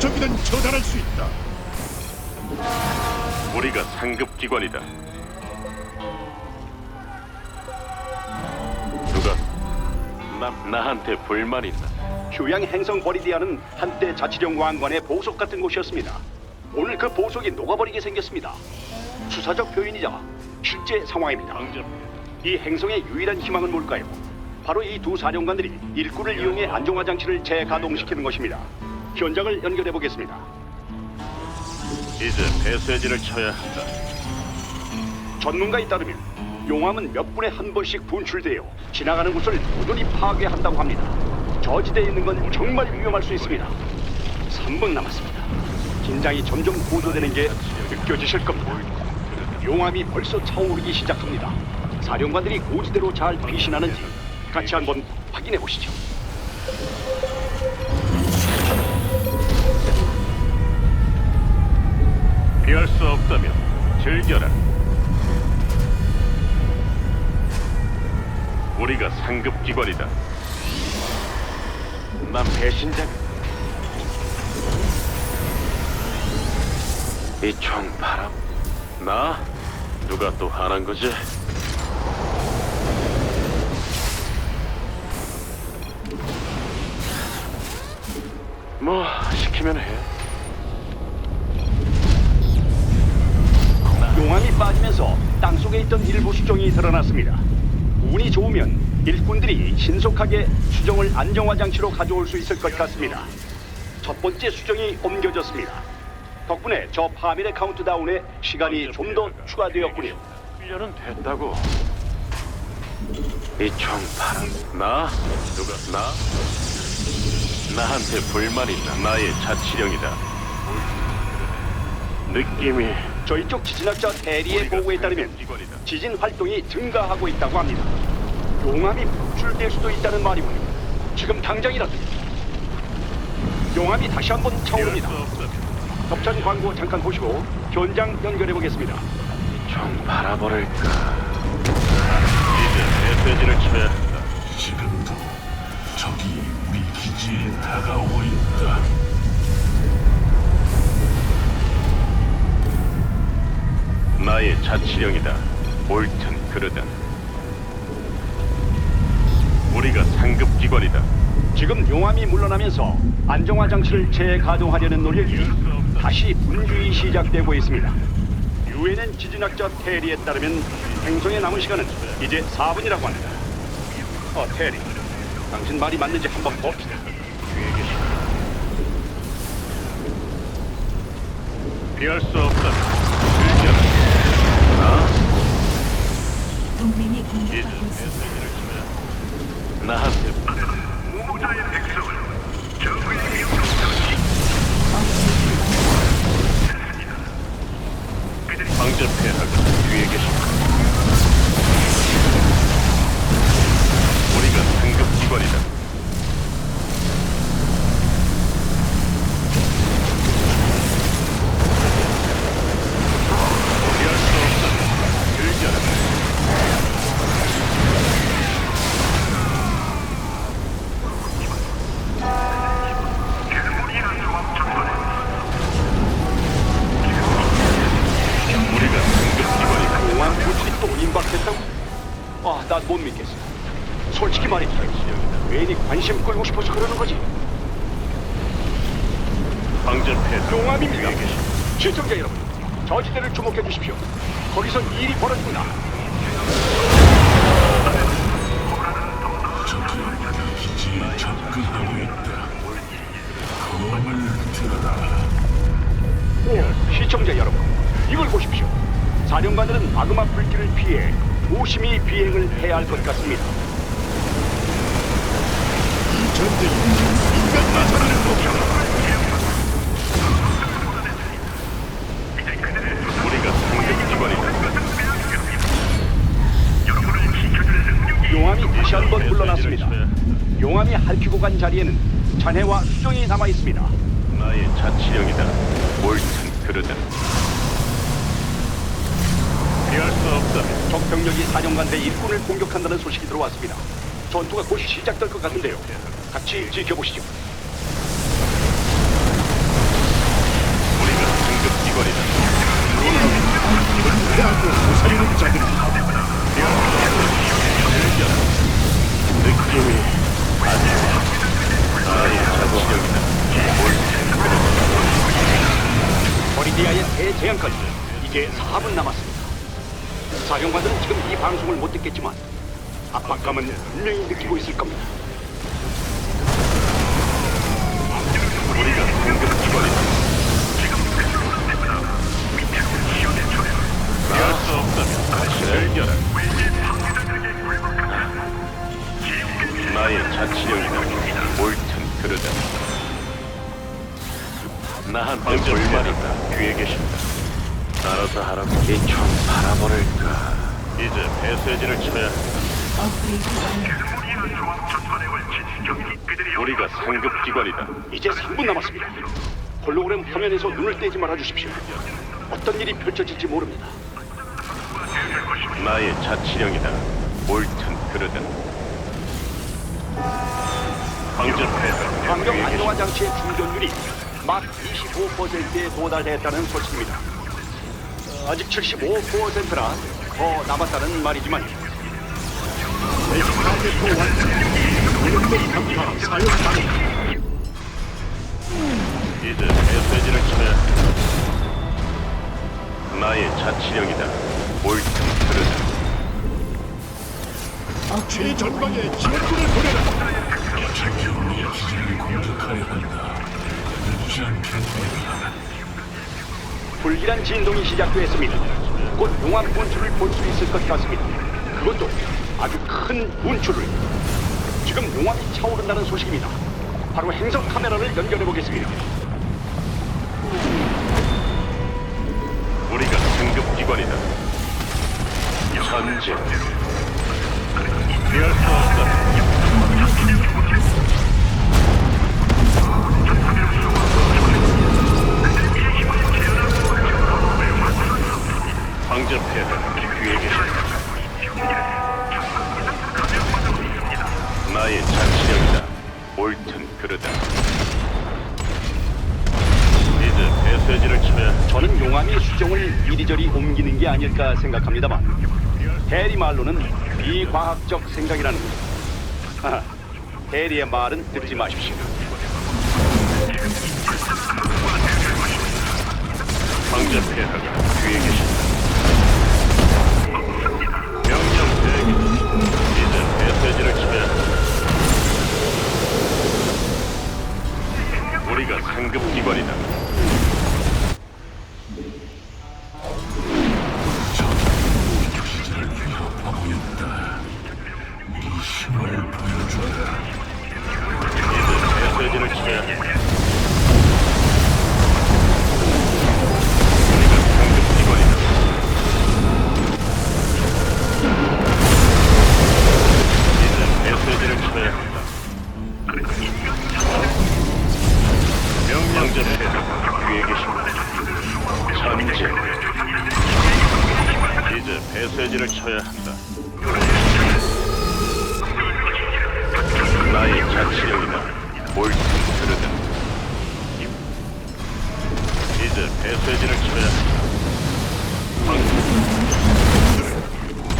적이든 처단할 수 있다. 우리가 상급 기관이다. 누가 나 나한테 불만 있나? 휴양 행성 버리디아는 한때 자치령 왕관의 보석 같은 곳이었습니다. 오늘 그 보석이 녹아버리게 생겼습니다. 수사적 표현이자 실제 상황입니다. 이 행성의 유일한 희망은 뭘까요? 바로 이 두 사령관들이 일꾼을 이용해 안정화 장치를 재가동시키는 것입니다. 현장을 연결해 보겠습니다. 이제 배쇄진을 쳐야 한다. 전문가에 따르면 용암은 몇 분에 한 번씩 분출되어 지나가는 곳을 모조리 파괴한다고 합니다. 저지대에 있는 건 정말 위험할 수 있습니다. 3분 남았습니다. 긴장이 점점 고조되는 게 느껴지실 겁니다. 용암이 벌써 차오르기 시작합니다. 사령관들이 고지대로 잘 피신하는지 같이 한번 확인해 보시죠. 피할 수 없다면 즐겨라. 우리가 상급 기관이다. 난 배신자. 이총 바람. 나? 누가 또 하는 거지? 뭐 시키면 해. 빠지면서 땅속에 있던 일부 수정이 드러났습니다. 운이 좋으면 일꾼들이 신속하게 수정을 안정화 장치로 가져올 수 있을 것 같습니다. 첫 번째 수정이 옮겨졌습니다. 덕분에 저 파밀의 카운트다운에 시간이 좀 더 추가되었군요. 훈련은 됐다고. 이총 바람 나 누가 나 나한테 불만 있다. 나의 자치령이다. 느낌이 저희 쪽 지진학자 대리의 보고에 따르면. 지진 활동이 증가하고 있다고 합니다. 용암이 분출될 수도 있다는 말이군요. 지금 당장이라도 용암이 다시 한번 차오릅니다. 협찬 광고 잠깐 보시고 현장 연결해 보겠습니다. 총 바라버릴까. 이제 메시지를 쳐야 한다. 지금도 적이 우리 기지에 다가오고 있다. 나의 자치령이다. 옳든 그르든. 우리가 상급 기관이다. 지금 용암이 물러나면서 안정화 장치를 재가동하려는 노력이 다시 분주히 시작되고 있습니다. 유엔엔 지진학자 테리에 따르면 행성에 남은 시간은 이제 4분이라고 합니다. 어, 테리. 당신 말이 맞는지 한번 봅시다. 피할 수 없다. 사령관들은 마그마 불길을 피해 조심히 비행을 해야 할 것 같습니다. 이 전쟁이 인간 나사를 목표로 우리가 상급 기관이다. 용암이 다시 한 번 물러났습니다. 용암이 핥히고 간 자리에는 잔해와 수정이 남아 있습니다. 나의 자치령이다. 옳든 그르든. 피할 수 없다면 적 병력이 사령관대 일꾼을 공격한다는 소식이 들어왔습니다. 전투가 곧 시작될 것 같은데요. 같이 지켜보시죠. 우리가 등급기관이다. 이걸 패하고 무사히는 자들이 느낌이 아니야. 아예 자동적이다. 버리디아의 새 제한까지 이제 4분 남았습니다. 사령관들은 지금 이 방송을 못 듣겠지만 압박감은 분명히 느끼고 있을 겁니다. 우리가 상급 기관이다. 피할 수 없다면 즐겨라. 나의 자치령이다. 옳든 그르다. 나한테 불만 있다. 뒤에 계신다. 알아서 하라고 이총 바라버릴까. 이제 배쇄진을 쳐야 우리가 상급 기관이다. 이제 3분 남았습니다. 홀로그램 화면에서 눈을 떼지 말아 주십시오. 어떤 일이 펼쳐질지 모릅니다. 나의 자치령이다. 옳든 그르다. 황제폐하 환경 안정화 장치의 충전율이 막 25%에 도달했다는 소식입니다. 어, 아직 75%라 더 남았다는 말이지만 파괴포 완성. 사용 가능. 이제 메시지를 쳐야 나의 자치령이다. 옳든 그르다. 최전방에 지원군을 보내라. 어차피 우리의 기지를 공격하여 한다. 늦지 않겠다. 불길한 진동이 시작됐습니다. 곧 용암 분출을 볼 수 있을 것 같습니다. 그것도 아주 큰 분출을. 지금 용암이 차오른다는 소식입니다. 바로 행성 카메라를 연결해 보겠습니다. 우리가 상급 기관이다. 전진. 피할 수 없다. 아닐까 생각합니다만 해리 말로는 비과학적 생각이라는. 하하, 해리의 말은 듣지 마십시오. 쳐야 한다.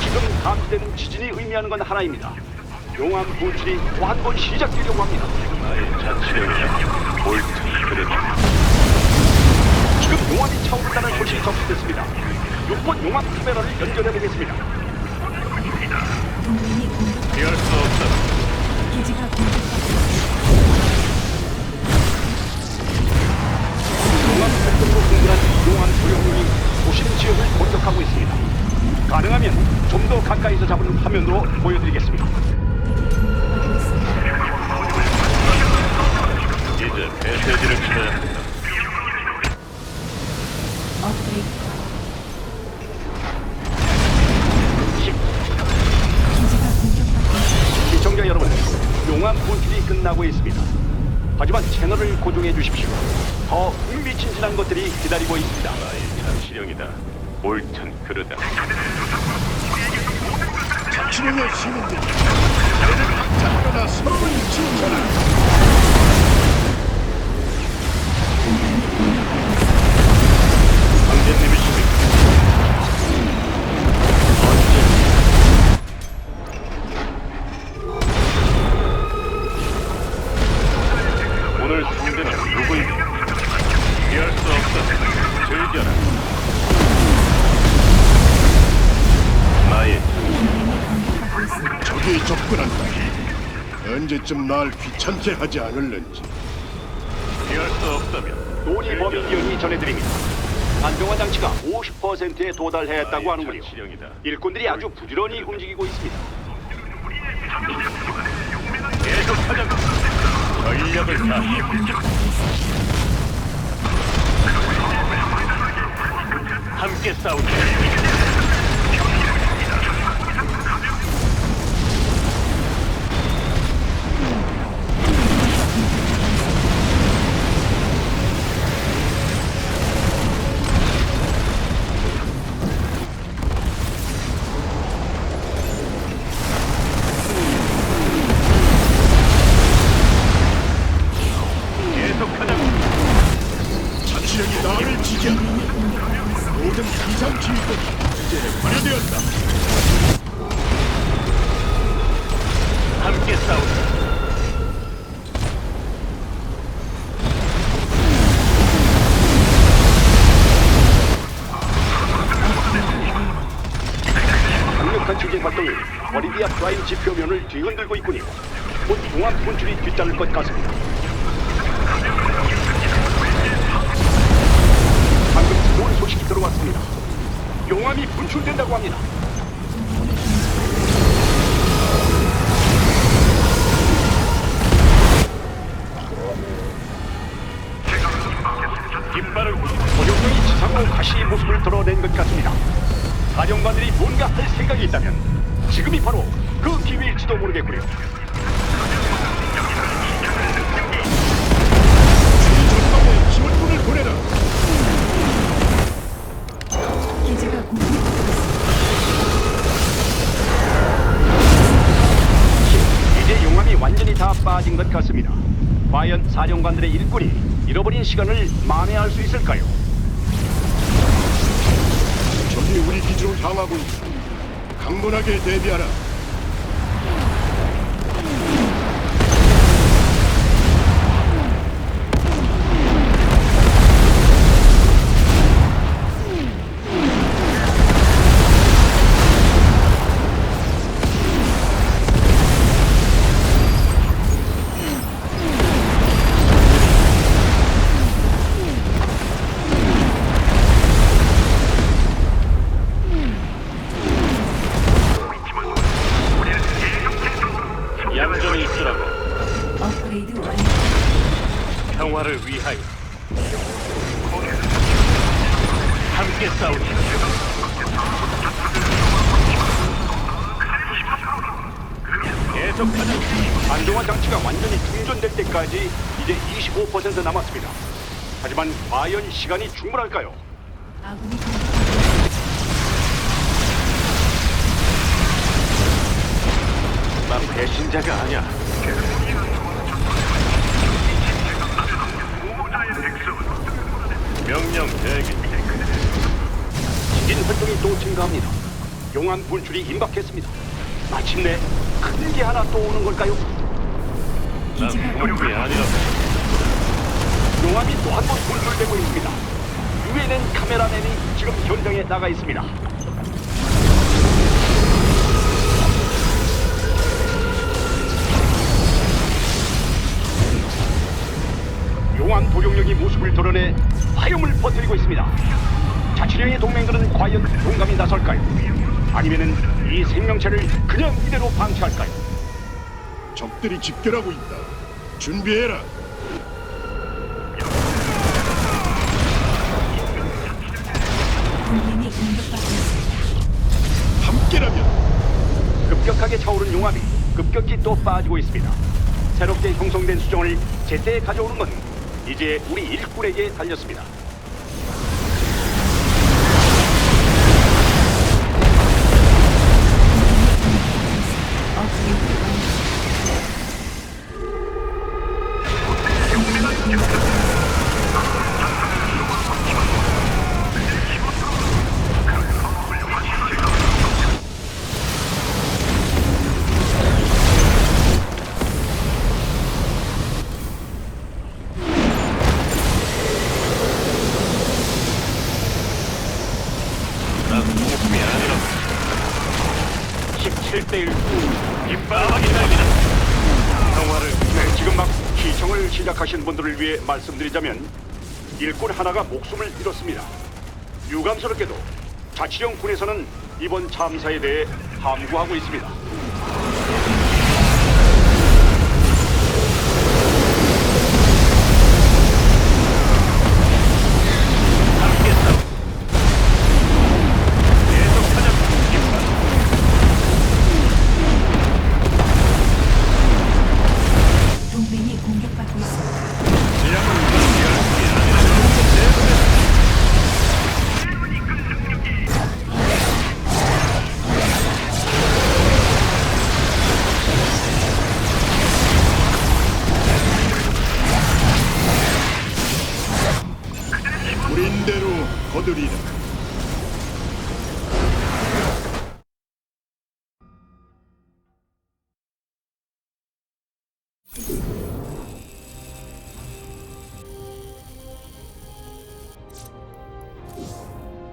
지금 감지되는 지진이 의미하는 건 하나입니다. 용암 분출이 또 한 번 시작되려고 합니다. 나의 자치령이다. 옳든 그르다. 지금 용암이 차오른다는 소식이 접수됐습니다. 6번 용암 카메라를 연결해 보겠습니다. 피할 수 없다. 기지가 공격받고 용암 용암 소용lum이 도심 지역을 공격하고 있습니다. 가능하면 좀 더 가까이서 잡은 화면으로 보여드리겠습니다. 이제 배쇄진을 쳐야 한다. 업그레이드. 시청자 여러분, 용암 분출이 끝나고 있습니다. 하지만 채널을 고정해 주십시오. 더 흥미진진한 것들이 기다리고 있습니다. 나의 자치령이다. 옳든 그르다. 자치령의 시민들. 나를 강타하거나 서로를 지켜라. 접근한다. 언제쯤 날 귀찮게 하지 않을는지. 피할 수 없다면 논의 범위 위원이 전해드립니다. 안정화 장치가 50%에 도달했다고 하는군요. 실령이다. 일꾼들이 아주 부지런히 움직이고 있습니다. 계속 하자고. 전력을 다해 공격받고 있습니다. 함께 싸우자. 프라임 지표면을 뒤흔들고 있군요. 곧 용암 분출이 뒤따를 것 같습니다. 방금 좋은 소식이 들어왔습니다. 용암이 분출된다고 합니다. 깃발을 고용령이 지상으로 다시 모습을 드러낸 것 같습니다. 사령관들이 뭔가 할 생각이 있다면 지금이 바로 공격받고 있습니다. 이제 용암이 완전히 다 빠진 것 같습니다. 과연 사령관들의 일꾼이 잃어버린 시간을 만회할 수 있을까요? 적이 우리 기지로 향하고 있다. 강건하게 대비하라. 때까지 이제 25% 남았습니다. 하지만 과연 시간이 충분할까요? 아군이 공격받고 있습니다. 난 배신자가 아니야. 명령 대기. 지진 활동이 또 증가합니다. 용암 분출이 임박했습니다. 마침내 큰 게 하나 또 오는 걸까요? 난 기지가 humur이 아니라 용암이 또 한 번 분출되고 있습니다. 유엔엔 카메라맨이 지금 현장에 나가 있습니다. 용암 도용력이 모습을 드러내 화염을 퍼뜨리고 있습니다. 자치령의 동맹들은 과연 용감히 나설까요? 아니면은 이 생명체를 그냥 이대로 방치할까요? 적들이 집결하고 있다. 준비해라. 동맹이 공격받고 있습니다. 함께라면 급격하게 차오른 용암이 급격히 또 빠지고 있습니다. 새롭게 형성된 수정을 제때 가져오는 건 이제 우리 일꾼에게 달렸습니다. 위해 말씀드리자면 일꾼 하나가 목숨을 잃었습니다. 유감스럽게도 자치령 군에서는 이번 참사에 대해 함구하고 있습니다.